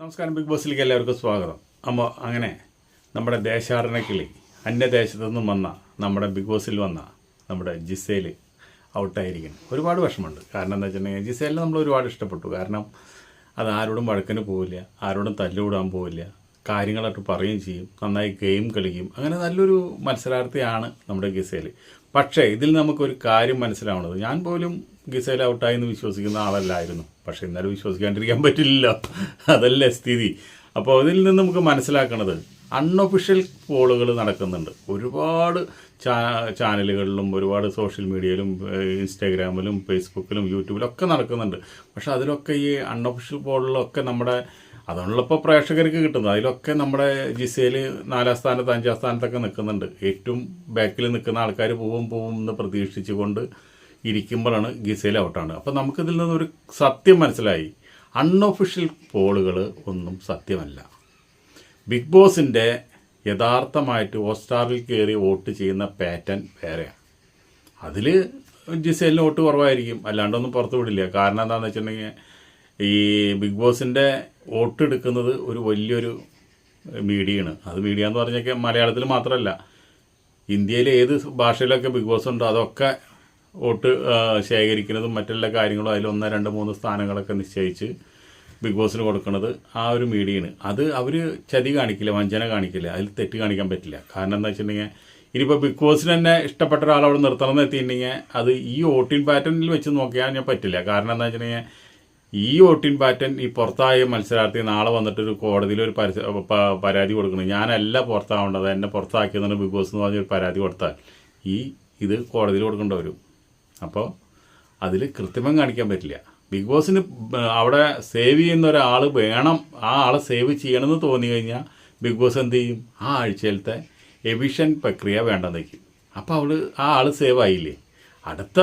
നമസ്കാരം ബിഗ് ബോസിലേക്ക് എല്ലാവർക്കും സ്വാഗതം. അമ്മ അങ്ങനെ നമ്മുടെ ദേശാടനക്കിളി അന്യദേശത്തു നിന്നും വന്ന നമ്മുടെ ബിഗ് ബോസിൽ വന്ന നമ്മുടെ ജിസേൽ ഔട്ടായിരിക്കുന്നു. ഒരുപാട് വിഷമമുണ്ട്. കാരണം എന്താ വെച്ചിട്ടുണ്ടെങ്കിൽ ജിസേലിനെ നമ്മൾ ഒരുപാട് ഇഷ്ടപ്പെട്ടു. കാരണം അത് ആരോടും വഴക്കിന് പോവില്ല ആരോടും തല്ലുകൂടാൻ പോവില്ല കാര്യങ്ങളായിട്ട് പറയുകയും ചെയ്യും നന്നായി ഗെയിം കളിക്കും. അങ്ങനെ നല്ലൊരു മത്സരാർത്ഥിയാണ് നമ്മുടെ ഗിസേൽ പക്ഷേ ഇതിൽ നമുക്കൊരു കാര്യം മനസ്സിലാവണത്. ഞാൻ പോലും ഗിസേൽ ഔട്ടായി എന്ന് വിശ്വസിക്കുന്ന ആളല്ലായിരുന്നു. പക്ഷേ ഇന്നലെ വിശ്വസിക്കാണ്ടിരിക്കാൻ പറ്റില്ല അതല്ലേ സ്ഥിതി. അപ്പോൾ അതിൽ നിന്ന് നമുക്ക് മനസ്സിലാക്കണത് അൺഒഫീഷ്യൽ പോളുകൾ നടക്കുന്നുണ്ട്. ഒരുപാട് ചാനലുകളിലും ഒരുപാട് സോഷ്യൽ മീഡിയയിലും ഇൻസ്റ്റാഗ്രാമിലും ഫേസ്ബുക്കിലും യൂട്യൂബിലും ഒക്കെ നടക്കുന്നുണ്ട്. പക്ഷേ അതിലൊക്കെ ഈ അൺഒഫീഷ്യൽ പോളിലൊക്കെ നമ്മുടെ അതുകൊണ്ടുള്ള ഇപ്പോൾ പ്രേക്ഷകർക്ക് കിട്ടുന്നത്. അതിലൊക്കെ നമ്മുടെ ജിസയിൽ നാലാം സ്ഥാനത്ത് അഞ്ചാം സ്ഥാനത്തൊക്കെ നിൽക്കുന്നുണ്ട് ഏറ്റവും ബാക്കിൽ നിൽക്കുന്ന ആൾക്കാർ പോവും പോവും എന്ന് പ്രതീക്ഷിച്ചുകൊണ്ട് ഇരിക്കുമ്പോഴാണ് ഗിസയിൽ ഔട്ടാണ് അപ്പോൾ നമുക്കിതിൽ നിന്നൊരു സത്യം മനസ്സിലായി. അൺഒഫീഷ്യൽ പോളുകൾ ഒന്നും സത്യമല്ല. ബിഗ് ബോസിന്റെ യഥാർത്ഥമായിട്ട് ഹോട്ട്സ്റ്റാറിൽ കയറി വോട്ട് ചെയ്യുന്ന പാറ്റേൺ വേറെയാണ്. അതിൽ ജിസേലിന് വോട്ട് കുറവായിരിക്കും. അല്ലാണ്ടൊന്നും പുറത്തുവിടില്ല കാരണം എന്താണെന്ന് വെച്ചിട്ടുണ്ടെങ്കിൽ ഈ ബിഗ് ബോസിന്റെ വോട്ട് എടുക്കുന്നത് ഒരു വലിയൊരു മീഡിയയാണ്. അത് മീഡിയ എന്ന് പറഞ്ഞൊക്കെ മലയാളത്തിൽ മാത്രമല്ല. ഇന്ത്യയിലെ ഏത് ഭാഷയിലൊക്കെ ബിഗ് ബോസ് ഉണ്ടോ അതൊക്കെ വോട്ട് ശേഖരിക്കുന്നതും മറ്റെല്ലാ കാര്യങ്ങളും അതിൽ ഒന്ന് രണ്ട് മൂന്ന് സ്ഥാനങ്ങളൊക്കെ നിശ്ചയിച്ച് ബിഗ് ബോസിന് കൊടുക്കുന്നത് ആ ഒരു മീഡിയയാണ്. അത് അവർ ചതി കാണിക്കില്ല വഞ്ചന കാണിക്കില്ല. അതിൽ തെറ്റ് കാണിക്കാൻ പറ്റില്ല. കാരണം എന്താ വെച്ചിട്ടുണ്ടെങ്കിൽ ഇനിയിപ്പോൾ ബിഗ് ബോസിന് തന്നെ ഇഷ്ടപ്പെട്ട ഒരാൾ അവിടെ നിർത്തണം എന്ന് എത്തിയിട്ടുണ്ടെങ്കിൽ അത് ഈ വോട്ടിംഗ് പാറ്റേണിൽ വെച്ച് നോക്കിയാൽ ഞാൻ പറ്റില്ല. കാരണം എന്താ വെച്ചിട്ടുണ്ടെങ്കിൽ ഈ വോട്ടിൻ പാറ്റേൺ ഈ പുറത്തായ മത്സരാർത്ഥി നാളെ വന്നിട്ട് ഒരു കോടതിയിൽ ഒരു പരസ്യ പരാതി കൊടുക്കണം. ഞാനല്ല പുറത്താവേണ്ടത്. എന്നെ പുറത്താക്കിയതാണ് ബിഗ് ബോസ് എന്ന് പറഞ്ഞൊരു പരാതി കൊടുത്താൽ ഈ ഇത് കോടതിയിൽ കൊടുക്കേണ്ടി വരും. അപ്പോൾ അതിൽ കൃത്രിമം കാണിക്കാൻ പറ്റില്ല. ബിഗ് ബോസിന് അവിടെ സേവ് ചെയ്യുന്ന ഒരാൾ വേണം. ആ ആളെ സേവ് ചെയ്യണമെന്ന് തോന്നി കഴിഞ്ഞാൽ ബിഗ് ബോസ് എന്ത് ചെയ്യും? ആ ആഴ്ചയിലത്തെ എവിഷൻ പ്രക്രിയ വേണ്ടെന്ന് വയ്ക്കും. അപ്പോൾ അവൾ ആ ആൾ സേവ് ആയില്ലേ? അടുത്ത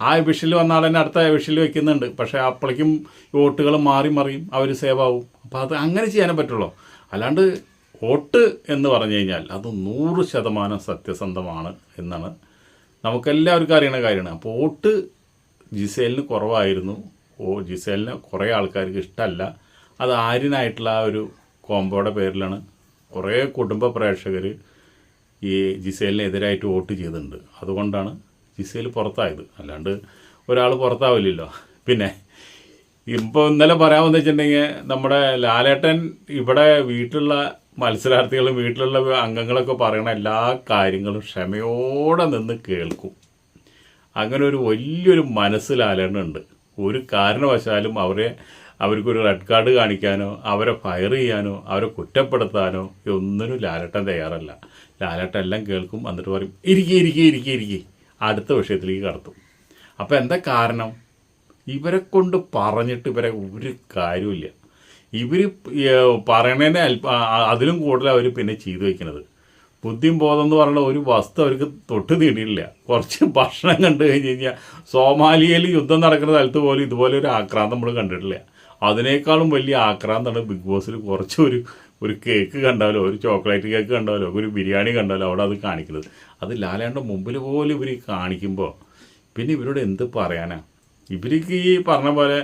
ആ വിഷിൽ വന്ന ആൾ തന്നെ അടുത്ത വിഷിൽ വെക്കുന്നുണ്ട്. പക്ഷേ അപ്പോഴേക്കും വോട്ടുകൾ മാറി മറിയും. അവർ സേവ് ആവും അപ്പോൾ അത് അങ്ങനെ ചെയ്യാനേ പറ്റുള്ളൂ. അല്ലാണ്ട് വോട്ട് എന്ന് പറഞ്ഞു കഴിഞ്ഞാൽ അത് നൂറ് ശതമാനം സത്യസന്ധമാണ് എന്നാണ് നമുക്കെല്ലാവർക്കും അറിയുന്ന കാര്യമാണ്. അപ്പോൾ വോട്ട് ജിസേലിന് കുറവായിരുന്നു. ഓ ജിസേലിന് കുറേ ആൾക്കാർക്ക് ഇഷ്ടമല്ല. അത് ആര്യനായിട്ടുള്ള ആ ഒരു കോമ്പോയുടെ പേരിലാണ് കുറേ കുടുംബ പ്രേക്ഷകർ ഈ ജിസേലിനെതിരായിട്ട് വോട്ട് ചെയ്തിട്ടുണ്ട്. അതുകൊണ്ടാണ് ജിസേൽ പുറത്തായത്. അല്ലാണ്ട് ഒരാൾ പുറത്താവില്ലല്ലോ. പിന്നെ ഇപ്പോൾ ഇന്നലെ പറയാമെന്ന് വെച്ചിട്ടുണ്ടെങ്കിൽ നമ്മുടെ ലാലേട്ടൻ ഇവിടെ വീട്ടിലുള്ള മത്സരാർത്ഥികളും വീട്ടിലുള്ള അംഗങ്ങളൊക്കെ പറയണ എല്ലാ കാര്യങ്ങളും ക്ഷമയോടെ നിന്ന് കേൾക്കും. അങ്ങനെ ഒരു വലിയൊരു മനസ്സ് ലാലേട്ടനുണ്ട്. ഒരു കാരണവശാലും അവരെ അവർക്കൊരു റെഡ് കാർഡ് കാണിക്കാനോ അവരെ ഫയർ ചെയ്യാനോ അവരെ കുറ്റപ്പെടുത്താനോ ഒന്നിനും ലാലേട്ടൻ തയ്യാറല്ല. ലാലേട്ടൻ എല്ലാം കേൾക്കും എന്നിട്ട് പറയും ഇരിക്കേ ഇരിക്കേ ഇരിക്കേ ഇരിക്കെ. അടുത്ത വിഷയത്തിലേക്ക് കടത്തും. അപ്പോൾ എന്താ കാരണം? ഇവരെ കൊണ്ട് പറഞ്ഞിട്ട് ഇവരെ ഒരു കാര്യമില്ല ഇവർ പറയണതിനെ അല്പ അതിലും കൂടുതൽ അവർ പിന്നെ ചെയ്തു വയ്ക്കുന്നത് ബുദ്ധിയും ബോധം എന്ന് പറയുന്ന ഒരു വസ്തു അവർക്ക് തൊട്ട് തീണ്ടിയില്ല കുറച്ച് ഭക്ഷണം കണ്ടു കഴിഞ്ഞ് കഴിഞ്ഞാൽ സോമാലിയയിൽ യുദ്ധം നടക്കുന്ന സ്ഥലത്ത് പോലും ഇതുപോലെ ഒരു ആക്രാന്തം നമ്മൾ കണ്ടിട്ടില്ല. അതിനേക്കാളും വലിയ ആക്രാന്തമാണ് ബിഗ് ബോസിൽ കുറച്ച് ഒരു കേക്ക് കണ്ടാലോ ഒരു ചോക്ലേറ്റ് കേക്ക് കണ്ടാലോ ഒരു ബിരിയാണി കണ്ടാലോ അവിടെ അത് കാണിക്കുന്നത്. അത് ലാലേണ്ട മുമ്പിൽ പോലും ഇവർ കാണിക്കുമ്പോൾ പിന്നെ ഇവരോട് എന്ത് പറയാനാ? ഇവർക്ക് ഈ പറഞ്ഞ പോലെ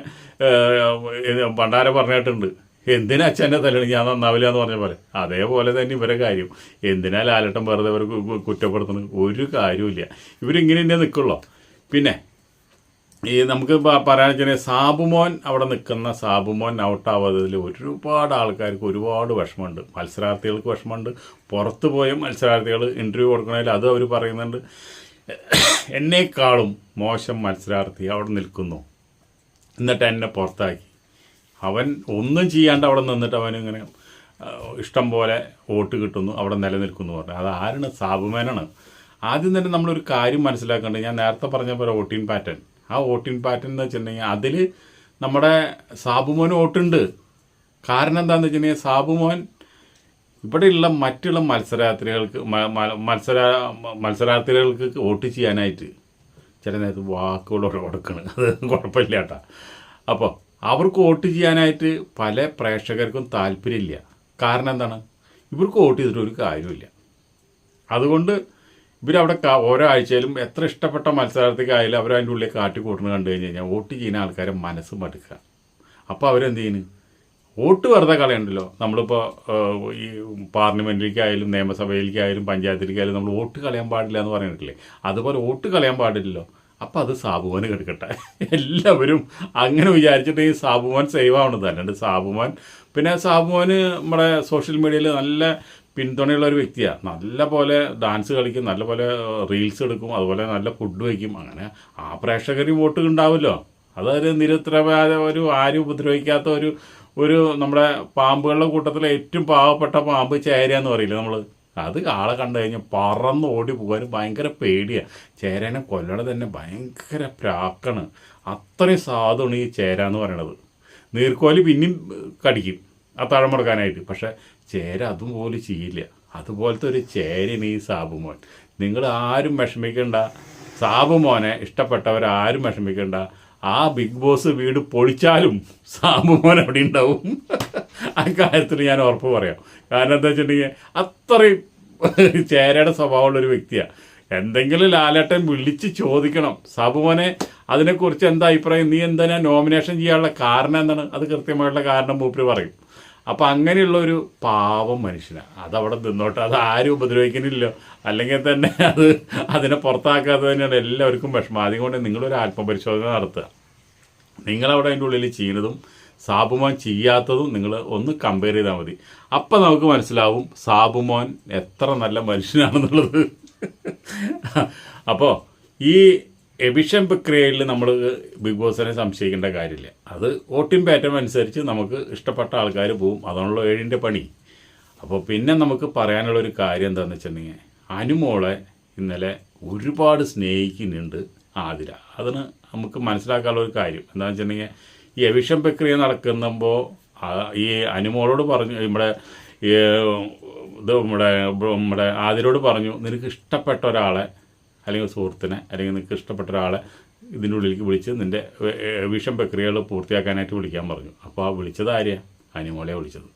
പണ്ടാരെ പറഞ്ഞിട്ടുണ്ട് എന്തിനാ അച്ഛന്റെ തല്ലണി ഞാൻ നന്നാവില്ല എന്ന് പറഞ്ഞ പോലെ. അതേപോലെ തന്നെ ഇവരെ കാര്യം. എന്തിനാ ലാലട്ടം വെറുതെ ഇവർ കുറ്റപ്പെടുത്തുന്നത്? ഒരു കാര്യമില്ല ഇവരിങ്ങനെ തന്നെ നിൽക്കുള്ളൂ. പിന്നെ ഈ നമുക്ക് പറയാൻ വെച്ചാൽ സാബുമോൻ അവിടെ നിൽക്കുന്ന സാബുമോൻ ഔട്ടാവാത്തതിൽ ഒരുപാട് ആൾക്കാർക്ക് ഒരുപാട് വിഷമമുണ്ട്. മത്സരാർത്ഥികൾക്ക് വിഷമമുണ്ട്. പുറത്ത് പോയ മത്സരാർത്ഥികൾ ഇന്റർവ്യൂ കൊടുക്കണതിൽ അത് അവർ പറയുന്നുണ്ട്. എന്നേക്കാളും മോശം മത്സരാർത്ഥി അവിടെ നിൽക്കുന്നു. എന്നിട്ട് എന്നെ പുറത്താക്കി. അവൻ ഒന്നും ചെയ്യാണ്ട് അവിടെ നിന്നിട്ട് അവനിങ്ങനെ ഇഷ്ടം പോലെ വോട്ട് കിട്ടുന്നു അവിടെ നിലനിൽക്കുന്നു പറഞ്ഞു. അത് ആരാണ്? സാബുമേനാണ്. ആദ്യം തന്നെ നമ്മളൊരു കാര്യം മനസ്സിലാക്കേണ്ടത്. ഞാൻ നേരത്തെ പറഞ്ഞ പോലെ വോട്ടിംഗ് പാറ്റേൺ. ആ വോട്ടിംഗ് പാറ്റേൺ എന്ന് വെച്ചിട്ടുണ്ടെങ്കിൽ അതിൽ നമ്മുടെ സാബുമോന് വോട്ടുണ്ട്. കാരണം എന്താണെന്ന് വെച്ചിട്ടുണ്ടെങ്കിൽ സാബുമോൻ ഇവിടെയുള്ള മറ്റുള്ള മത്സരാർത്ഥികൾക്ക് മത്സര മത്സരാർത്ഥികൾക്ക് വോട്ട് ചെയ്യാനായിട്ട് ചില നേരത്ത് വാക്കുകളോട് കൊടുക്കണം അത് കുഴപ്പമില്ല കേട്ടോ. അപ്പോൾ അവർക്ക് വോട്ട് ചെയ്യാനായിട്ട് പല പ്രേക്ഷകർക്കും താല്പര്യമില്ല. കാരണം എന്താണ്? ഇവർക്ക് വോട്ട് ചെയ്തിട്ട് ഒരു കാര്യമില്ല അതുകൊണ്ട് ഇവരവിടെ ഒരാഴ്ചയിലും എത്ര ഇഷ്ടപ്പെട്ട മത്സരാർത്ഥിക്കായാലും അവർ അതിന്റെ ഉള്ളിൽ കാട്ടി കൂട്ടുന്നത് കണ്ടു കഴിഞ്ഞ് കഴിഞ്ഞാൽ വോട്ട് ചെയ്യുന്ന ആൾക്കാരെ മനസ്സ് മടുക്കുക. അപ്പോൾ അവരെന്ത് ചെയ്യുന്നു? വോട്ട് വെറുതെ കളയണ്ടല്ലോ. നമ്മളിപ്പോൾ ഈ പാർലമെന്റിലേക്കായാലും നിയമസഭയിലേക്കായാലും പഞ്ചായത്തിലേക്കായാലും നമ്മൾ വോട്ട് കളയാൻ പാടില്ല എന്ന് പറഞ്ഞിട്ടില്ലേ? അതുപോലെ വോട്ട് കളയാൻ പാടില്ലല്ലോ. അപ്പോൾ അത് സാബുമാന് കിടക്കട്ടെ. എല്ലാവരും അങ്ങനെ വിചാരിച്ചിട്ട് ഈ സാബുമാൻ സേവ് ആവണത് അല്ലാണ്ട് സാബുമാൻ പിന്നെ സാബുമാന് നമ്മുടെ സോഷ്യൽ മീഡിയയിൽ നല്ല പിന്തുണയുള്ള ഒരു വ്യക്തിയാണ് നല്ല പോലെ ഡാൻസ് കളിക്കും നല്ല പോലെ റീൽസ് എടുക്കും അതുപോലെ നല്ല ഫുഡ് വയ്ക്കും. അങ്ങനെ ആ പ്രേക്ഷകർ വോട്ട് ഉണ്ടാവുമല്ലോ. അതൊരു നിരുത്തരവാദ ഒരു ആരും ഉപദ്രവിക്കാത്ത ഒരു ഒരു നമ്മുടെ പാമ്പുകളുടെ കൂട്ടത്തിലെ ഏറ്റവും പാവപ്പെട്ട പാമ്പ് ചേര എന്ന് പറയില്ലേ നമ്മൾ അത് ആളെ കണ്ടു കഴിഞ്ഞാൽ പറന്ന് ഓടി പോകാൻ ഭയങ്കര പേടിയാണ് ചേരനെ കൊല്ലണ തന്നെ ഭയങ്കര പ്രാക്കാണ്. അത്രയും സാധുവാണ് ഈ ചേര എന്ന് പറയണത്. നീർക്കോലി പിന്നെയും കടിക്കും. ആ തഴമുടക്കാനായിട്ട്. മുടക്കാനായിട്ട് പക്ഷെ ചേര അതുപോലെ ചെയ്യില്ല. അതുപോലത്തെ ഒരു ചേരയാണ് ഈ സാബുമോൻ. നിങ്ങൾ ആരും വിഷമിക്കണ്ട. സാബുമോനെ ഇഷ്ടപ്പെട്ടവരാരും വിഷമിക്കണ്ട. ആ ബിഗ് ബോസ് വീട് പൊളിച്ചാലും സാബുമോൻ അവിടെ ഉണ്ടാവും. ആ കാര്യത്തിൽ ഞാൻ ഉറപ്പ് പറയാം. കാരണം എന്താ വെച്ചിട്ടുണ്ടെങ്കിൽ അത്രയും ചേരയുടെ സ്വഭാവമുള്ള ഒരു വ്യക്തിയാണ് എന്തെങ്കിലും ലാലേട്ടൻ വിളിച്ച് ചോദിക്കണം. സാബുമോനെ അതിനെക്കുറിച്ച് എന്താ അഭിപ്രായം? നീ എന്താ നോമിനേഷൻ ചെയ്യാനുള്ള കാരണം എന്താണ്? അത് കൃത്യമായിട്ടുള്ള കാരണം മൂപ്പര് പറയും. അപ്പം അങ്ങനെയുള്ള ഒരു പാവം മനുഷ്യനാണ് അതവിടെ നിന്നോട്ടെ അത് ആരും ഉപദ്രവിക്കുന്നില്ലല്ലോ. അല്ലെങ്കിൽ തന്നെ അത് അതിനെ പുറത്താക്കാതെ തന്നെയാണ് എല്ലാവർക്കും വിഷമം. അതുകൊണ്ട് നിങ്ങളൊരു ആത്മപരിശോധന നടത്തുക. നിങ്ങളവിടെ അതിന്റെ ഉള്ളിൽ ചെയ്യുന്നതും സാബുമോൻ ചെയ്യാത്തതും നിങ്ങൾ ഒന്ന് കമ്പയർ ചെയ്താൽ മതി. അപ്പം നമുക്ക് മനസ്സിലാവും സാബുമോൻ എത്ര നല്ല മനുഷ്യനാണെന്നുള്ളത്. അപ്പോൾ ഈ എവിഷൻ പ്രക്രിയയിൽ നമ്മൾ ബിഗ് ബോസിനെ സംശയിക്കേണ്ട കാര്യമില്ല. അത് വോട്ടിംഗ് പാറ്റേൺ അനുസരിച്ച് നമുക്ക് ഇഷ്ടപ്പെട്ട ആൾക്കാർ പോവും. അതാണല്ലോ ഏഴിന്റെ പണി. അപ്പോൾ പിന്നെ നമുക്ക് പറയാനുള്ള ഒരു കാര്യം എന്താണെന്ന് വെച്ചിട്ടുണ്ടെങ്കിൽ അനുമോളെ ഇന്നലെ ഒരുപാട് സ്നേഹിക്കുന്നുണ്ട് ആതിര. അതിന് നമുക്ക് മനസ്സിലാക്കാനുള്ള ഒരു കാര്യം എന്താണെന്ന് വെച്ചിട്ടുണ്ടെങ്കിൽ ഈ എവിഷൻ പ്രക്രിയ നടക്കുമ്പോൾ ഈ അനുമോളോട് പറഞ്ഞു നമ്മുടെ ഇത് നമ്മുടെ നമ്മുടെ ആതിരോട് പറഞ്ഞു നിനക്ക് ഇഷ്ടപ്പെട്ട ഒരാളെ അല്ലെങ്കിൽ സുഹൃത്തിനെ അല്ലെങ്കിൽ നിനക്ക് ഇഷ്ടപ്പെട്ട ഒരാളെ ഇതിന്റെ ഉള്ളിലേക്ക് വിളിച്ച് നിന്റെ വിഷം പ്രക്രിയകൾ പൂർത്തിയാക്കാനായിട്ട് വിളിക്കാൻ പറഞ്ഞു. അപ്പോൾ ആ വിളിച്ചത് ആരെയാണ് അനിമോളെ വിളിച്ചത്.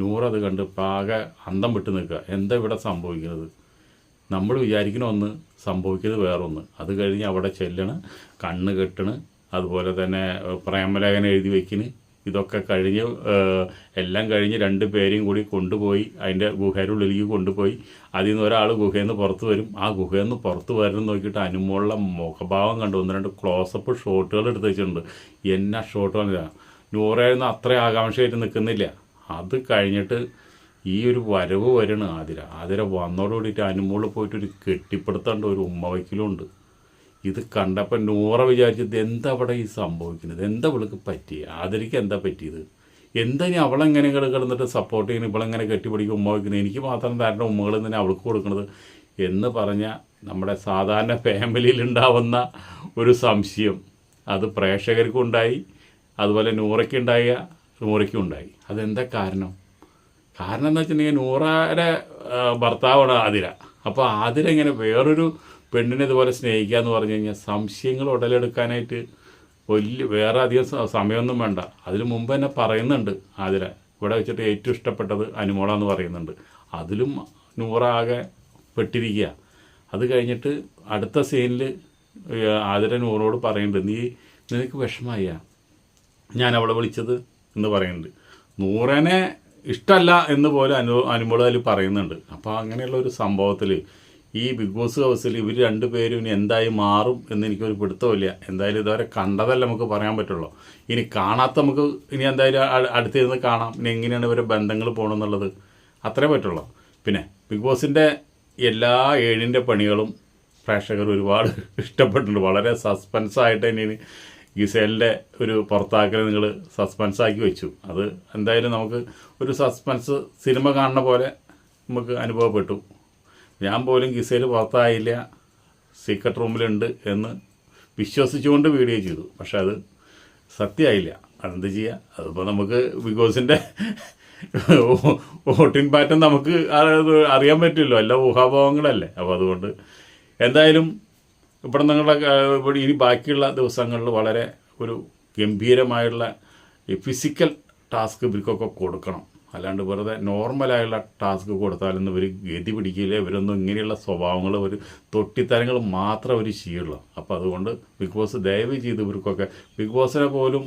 നൂറത് കണ്ട് പാകെ അന്തം വിട്ട് നിൽക്കുക. എന്താ ഇവിടെ സംഭവിക്കുന്നത്? നമ്മൾ വിചാരിക്കുന്ന ഒന്ന് സംഭവിക്കുന്നത് വേറൊന്ന്. അത് കഴിഞ്ഞ് അവിടെ ചെല്ലണ് കണ്ണ് കെട്ടണ് അതുപോലെ തന്നെ പ്രേമലേഖനം എഴുതി വയ്ക്കണ്. ഇതൊക്കെ കഴിഞ്ഞ് എല്ലാം കഴിഞ്ഞ് രണ്ട് പേരെയും കൂടി കൊണ്ടുപോയി അതിന്റെ ഗുഹയുടെ ഉള്ളിലേക്ക് കൊണ്ടുപോയി. അതിൽ നിന്ന് ഒരാൾ ഗുഹയിൽ നിന്ന് പുറത്ത് വരും. ആ ഗുഹയിൽ നിന്ന് പുറത്ത് വരണം നോക്കിയിട്ട് അനുമോളുടെ മുഖഭാവം കണ്ടു. ഒന്ന് രണ്ട് ക്ലോസപ്പ് ഷോട്ടുകൾ എടുത്ത് വെച്ചിട്ടുണ്ട്. എന്നാ വന്നില്ല. നൂറായിരുന്നു അത്ര ആകാംക്ഷയായിട്ട് നിൽക്കുന്നില്ല. അത് കഴിഞ്ഞിട്ട് ഈ ഒരു വരവ് വരണം ആതിര. ആതിര വന്നോടുകൂടിയിട്ട് അനുമോൾ പോയിട്ട് ഒരു കെട്ടിപ്പടുത്തേണ്ട. ഒരു ഉമ്മ വയ്ക്കലുണ്ട് ഇത് കണ്ടപ്പോൾ നൂറ വിചാരിച്ചത് എന്താ അവിടെ ഈ സംഭവിക്കുന്നത്? എന്താ ഇവൾക്ക് പറ്റിയത് ആദരിക്ക് എന്താ പറ്റിയത്? എന്താ ഇനി അവളെങ്ങനെ കിടന്നിട്ട് സപ്പോർട്ട് ചെയ്യുന്നത് ഇവളെങ്ങനെ കെട്ടിപ്പിടിക്കും ഉമ്മ വയ്ക്കുന്നത് എനിക്ക് മാത്രം തരേണ്ട ഉമ്മകൾ തന്നെ അവൾക്ക് കൊടുക്കുന്നത് എന്ന് പറഞ്ഞ നമ്മുടെ സാധാരണ ഫാമിലിയിൽ ഉണ്ടാവുന്ന ഒരു സംശയം. അത് പ്രേക്ഷകർക്കും ഉണ്ടായി. അതുപോലെ നൂറയ്ക്കുണ്ടായ നൂറയ്ക്കും ഉണ്ടായി. അതെന്താ കാരണം? കാരണം എന്താ വെച്ചിട്ടുണ്ടെങ്കിൽ നൂറാരെ ആ, ഭർത്താവാണ് ആതിര. അപ്പോൾ ആതിര ഇങ്ങനെ വേറൊരു പെണ്ണിനെ ഇതുപോലെ സ്നേഹിക്കുക എന്ന് പറഞ്ഞു കഴിഞ്ഞാൽ സംശയങ്ങൾ ഉടലെടുക്കാനായിട്ട് വലിയ വേറെ അധികം സമയമൊന്നും വേണ്ട. അതിന് മുമ്പ് തന്നെ പറയുന്നുണ്ട് ആതിര. ഇവിടെ വെച്ചിട്ട് ഏറ്റവും ഇഷ്ടപ്പെട്ടത് അനുമോള എന്ന് പറയുന്നുണ്ട്. അതിലും നൂറാകെ പെട്ടിരിക്കുക. അത് കഴിഞ്ഞിട്ട് അടുത്ത സീനിൽ ആതിര നൂറോട് പറയുന്നുണ്ട് നീ നിനക്ക് വിഷമായ ഞാൻ അവളെ വിളിച്ചത് എന്ന് പറയുന്നുണ്ട്. നൂറനെ ഇഷ്ടമല്ല എന്ന് പോലെ അനു അനുമോൾ അതിൽ പറയുന്നുണ്ട്. അപ്പോൾ അങ്ങനെയുള്ള ഒരു സംഭവത്തിൽ ഈ ബിഗ് ബോസ് ഹൗസിൽ ഇവർ രണ്ടുപേരും ഇനി എന്തായി മാറും എന്ന് എനിക്കൊരു പിടുത്തമില്ല എന്തായാലും ഇതുവരെ കണ്ടതല്ല നമുക്ക് പറയാൻ പറ്റുള്ളൂ. ഇനി കാണാത്ത നമുക്ക് ഇനി എന്തായാലും അടുത്തിരുന്ന് കാണാം. ഇനി എങ്ങനെയാണ് ഇവരുടെ ബന്ധങ്ങൾ പോകണമെന്നുള്ളത് അത്രേ പറ്റുള്ളൂ. പിന്നെ ബിഗ് ബോസിന്റെ എല്ലാ ഏഴിന്റെ പണികളും പ്രേക്ഷകർ ഒരുപാട് ഇഷ്ടപ്പെട്ടിട്ടുണ്ട്. വളരെ സസ്പെൻസായിട്ട് തന്നെയാണ് ഗിസേലിന്റെ ഒരു പുറത്താക്കൽ നിങ്ങൾ സസ്പെൻസാക്കി വെച്ചു. അത് എന്തായാലും നമുക്ക് ഒരു സസ്പെൻസ് സിനിമ കാണുന്ന പോലെ നമുക്ക് അനുഭവപ്പെട്ടു. ഞാൻ പോലും ഗിസയിൽ പുറത്തായില്ല. സീക്രട്ട് റൂമിലുണ്ട് എന്ന് വിശ്വസിച്ചുകൊണ്ട് വീഡിയോ ചെയ്തു. പക്ഷെ അത് സത്യമായില്ല. അതെന്ത് ചെയ്യുക അതിപ്പോൾ നമുക്ക് ബിഗ് ബോസിന്റെ വോട്ടിംഗ് പാറ്റേൺ നമുക്ക് അറിയാൻ പറ്റില്ലല്ലോ. എല്ലാം ഊഹാഭാവങ്ങളല്ലേ അപ്പോൾ അതുകൊണ്ട് എന്തായാലും ഇവിടെ നിങ്ങളുടെ ഇനി ബാക്കിയുള്ള ദിവസങ്ങളിൽ വളരെ ഒരു ഗംഭീരമായുള്ള ഫിസിക്കൽ ടാസ്ക് ഇവർക്കൊക്കെ കൊടുക്കണം. അല്ലാണ്ട് വെറുതെ നോർമലായുള്ള ടാസ്ക് കൊടുത്താലൊന്നും ഇവർ ഗതി പിടിക്കില്ല. ഇവരൊന്നും ഇങ്ങനെയുള്ള സ്വഭാവങ്ങൾ ഒരു തൊട്ടിത്തരങ്ങൾ മാത്രം അവർ ചെയ്യുള്ളൂ. അപ്പോൾ അതുകൊണ്ട് ബിഗ് ബോസ് ദയവ് ചെയ്ത് ഇവർക്കൊക്കെ ബിഗ് ബോസിനെ പോലും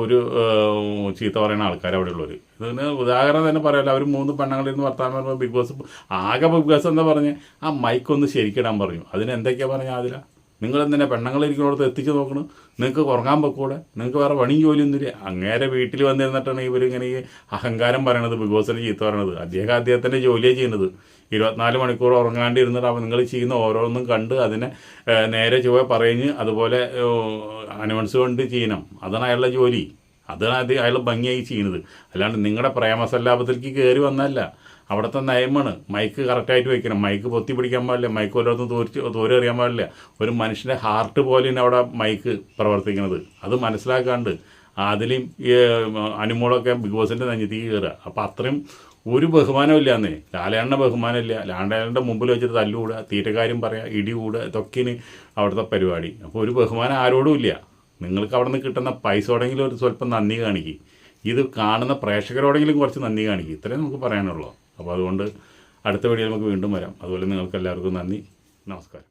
ഒരു ചീത്ത പറയുന്ന ആൾക്കാർ അവിടെ ഉള്ളവർ ഇതിന് ഉദാഹരണം തന്നെ പറയാമല്ലോ അവർ മൂന്ന് പെണ്ണുങ്ങളിൽ നിന്ന് വർത്താനം പറഞ്ഞപ്പോൾ ബിഗ് ബോസ് ആകെ ബിഗ് ബോസ് എന്താ പറഞ്ഞ്? ആ മൈക്കൊന്ന് ശരിക്കിടാൻ പറഞ്ഞു. അതിനെന്തൊക്കെയാണ് പറഞ്ഞാൽ പറഞ്ഞ എന്തിനാ പെണ്ണുങ്ങളിരിക്കുന്നിടത്ത് എത്തിച്ച് നോക്കണം? നിങ്ങൾക്ക് ഉറങ്ങാൻ പൊക്കൂടെ? നിങ്ങൾക്ക് വേറെ പണിയും ജോലിയൊന്നുമില്ല അങ്ങേരെ വീട്ടിൽ വന്നിരുന്നിട്ടാണ് ഇവരിങ്ങനെ ഈ അഹങ്കാരം പറയണത് ബിഗ് ബോസിന് ചീത്ത പറയണത്. അദ്ദേഹം അദ്ദേഹത്തിന്റെ ജോലിയാണ് ചെയ്യുന്നത്. ഇരുപത്തിനാല് മണിക്കൂർ ഉറങ്ങാണ്ട് ഇരുന്നിട്ട് അവ നിങ്ങൾ ചെയ്യുന്ന ഓരോന്നും കണ്ട് അതിനെ നേരെ ചൊവ്വ പറഞ്ഞ് അതുപോലെ അനുവൻസ് കൊണ്ട് ചെയ്യണം. അതാണ് അയാളുടെ ജോലി. അതാണ് അത് അയാൾ ഭംഗിയായി ചെയ്യുന്നത്. അല്ലാണ്ട് നിങ്ങളുടെ പ്രേമസല്ലാപത്തിലേക്ക് കയറി വന്നല്ല അവിടുത്തെ നയമാണ് മൈക്ക് കറക്റ്റായിട്ട് വയ്ക്കണം മൈക്ക് പൊത്തി പിടിക്കാൻ പാടില്ല. മൈക്ക് ഓരോന്നും തോരിച്ച് തോരെറിയാൻ പാടില്ല. ഒരു മനുഷ്യന്റെ ഹാർട്ട് പോലെയാണ് അവിടെ മൈക്ക് പ്രവർത്തിക്കുന്നത്. അത് മനസ്സിലാക്കാണ്ട് അതിലും ഈ അനുമോളൊക്കെ ബിഗ് ബോസിന്റെ നെഞ്ഞത്തേക്ക് കയറുക. അപ്പോൾ അത്രയും ഒരു ബഹുമാനമില്ല എന്നേ ലാലയാണ്ട ബഹുമാനമില്ല. ലാലയാണ്ട മുമ്പിൽ വെച്ചിട്ട് തല്ലുകൂടുക തീറ്റക്കാരും പറയുക ഇടി കൂടുക ഇതൊക്കെയാണ് അവിടുത്തെ പരിപാടി. അപ്പോൾ ഒരു ബഹുമാനം ആരോടും ഇല്ല. നിങ്ങൾക്ക് അവിടെ നിന്ന് കിട്ടുന്ന പൈസയോടെങ്കിലും ഒരു സ്വല്പം നന്ദി കാണിക്കും. ഇത് കാണുന്ന പ്രേക്ഷകരോടെങ്കിലും കുറച്ച് നന്ദി കാണിക്കും. ഇത്രയും നമുക്ക് പറയാനുള്ളൂ. അപ്പോൾ അതുകൊണ്ട് അടുത്ത വീഡിയോ നമുക്ക് വീണ്ടും വരാം. അതുപോലെ നിങ്ങൾക്ക് എല്ലാവർക്കും നന്ദി. നമസ്കാരം.